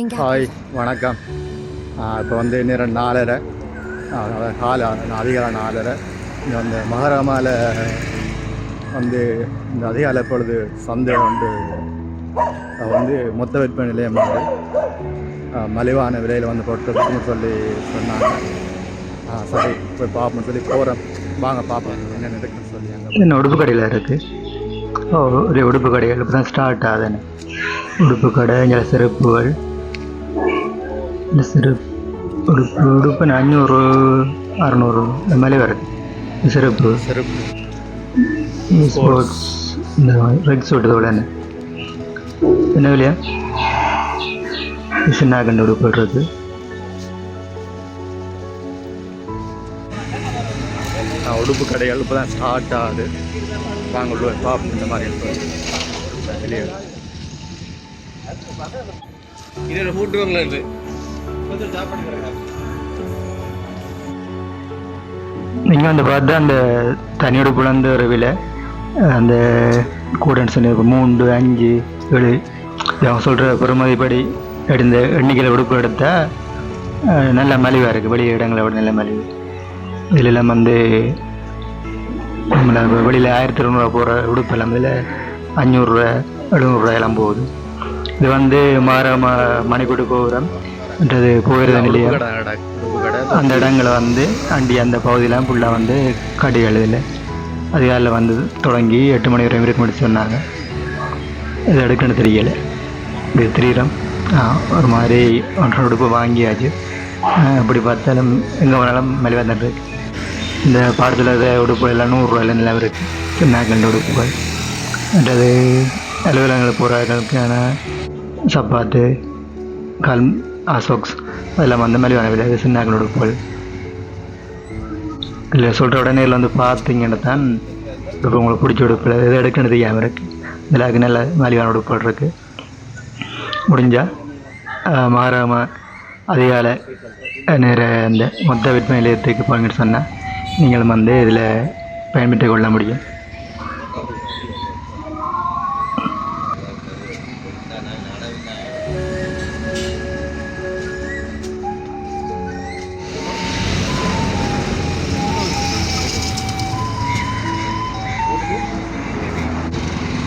எங்க ஹாய் வணக்கம். இப்போ வந்து நேரம் நாலரை காலை அதிகாலை நாலரை இங்கே வந்து மகரமால வந்து இந்த அதிகாலை பொழுது சந்தை வந்து வந்து மொத்த விற்பனை நிலையம் வந்து மலிவான விலையில் வந்து பொருட்கள் சொல்லி சொன்னாங்க. ஆ சரி போய் பார்ப்போம்னு சொல்லி போகிறோம் வாங்க பார்ப்போம். என்னென்ன இருக்குன்னு சொல்லி அங்கே என்ன உடுப்பு கடையில் இருக்குது ஓ ஒரு உடுப்பு கடைகள் இப்போ தான் ஸ்டார்ட் ஆகுதுன்னு. உடுப்பு கடை இங்கே செருப்புகள் இந்த செருப்பு உடுப்பு உடுப்பு அஞ்சூறு அறநூறு இந்த மாதிரி வருது இந்த செருப்பு செருப்பு ஸ்போர்ட்ஸ் இந்த ரெட் சூட் இதோட என்ன? விலையா? சின்ன கண்டு உடுப்பு இருக்குது கடைகள் இப்போ தான் ஸ்டார்ட் ஆகுது. வாங்க உள்ள பார்ப்போம். இந்த மாதிரி வெளியே. இதோட ஃபுட் நீங்கள் வந்து பார்த்தா அந்த தனி உடுப்புலேருந்து ஒரு விலை அந்த கூடன்னு சொல்லி மூன்று அஞ்சு ஏழு அவங்க சொல்கிற பெருமதிப்படி எடுந்த எண்ணிக்கையில் உடுப்பு எடுத்தால் நல்ல மலிவாக இருக்குது வெளி இடங்களை விட நல்ல மலிவு. இதிலெல்லாம் வந்து நம்மளை வெளியில் ஆயிரத்தி இரநூறுவா போகிற உடுப்பு எல்லாம் இதில் அஞ்சூறுரூவா எழுநூறுவா எல்லாம் போகுது. இது வந்து மாற ம மணிக்கூட்டு கோபுரம் மற்றது போகிறது நிலையம். கடை கடை அந்த இடங்களை வந்து அண்டி அந்த பகுதியெலாம் ஃபுல்லாக வந்து கடைகள் இதில் அதிகாலையில் வந்து தொடங்கி எட்டு மணி வரை இருக்கு முடிச்சு சொன்னாங்க. இது எடுக்கணும் தெரியலை. இது திரீரம் ஒரு மாதிரி ஒன்றரை உடுப்பு வாங்கியாச்சு. அப்படி பார்த்தாலும் எங்கே வேணாலும் தான் இருக்கு இந்த பாடத்தில் இருக்க உடுப்பு எல்லாம் நூறுரூவாயில நிலம் இருக்குது சின்ன கண்டு உடுப்புகள். மற்றது அலுவலகங்களுக்கு போகிறவங்களுக்கான சப்பாத்து கல் அசோக்ஸ் அதெல்லாம் வந்து மலிவான விலை சின்ன கண்டு இல்லை சொல்கிற உடனே இல்லை வந்து பார்த்தீங்கன்னா தான் இப்போ உங்களுக்கு பிடிச்ச உடுப்பில் எது எடுக்கணும் தெரியாமல் இருக்குது இதில் நல்ல மலிவான உடுப்புகள் இருக்குது முடிஞ்சால் மாறாமல் அதிகால நேர அந்த மொத்த விற்பனை நிலையத்துக்கு போங்கன்னு சொன்னால் நீங்களும் வந்து இதில் பயன்பெற்று கொள்ள முடியும்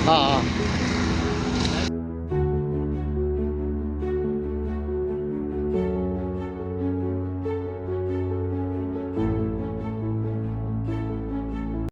ஆ ஆ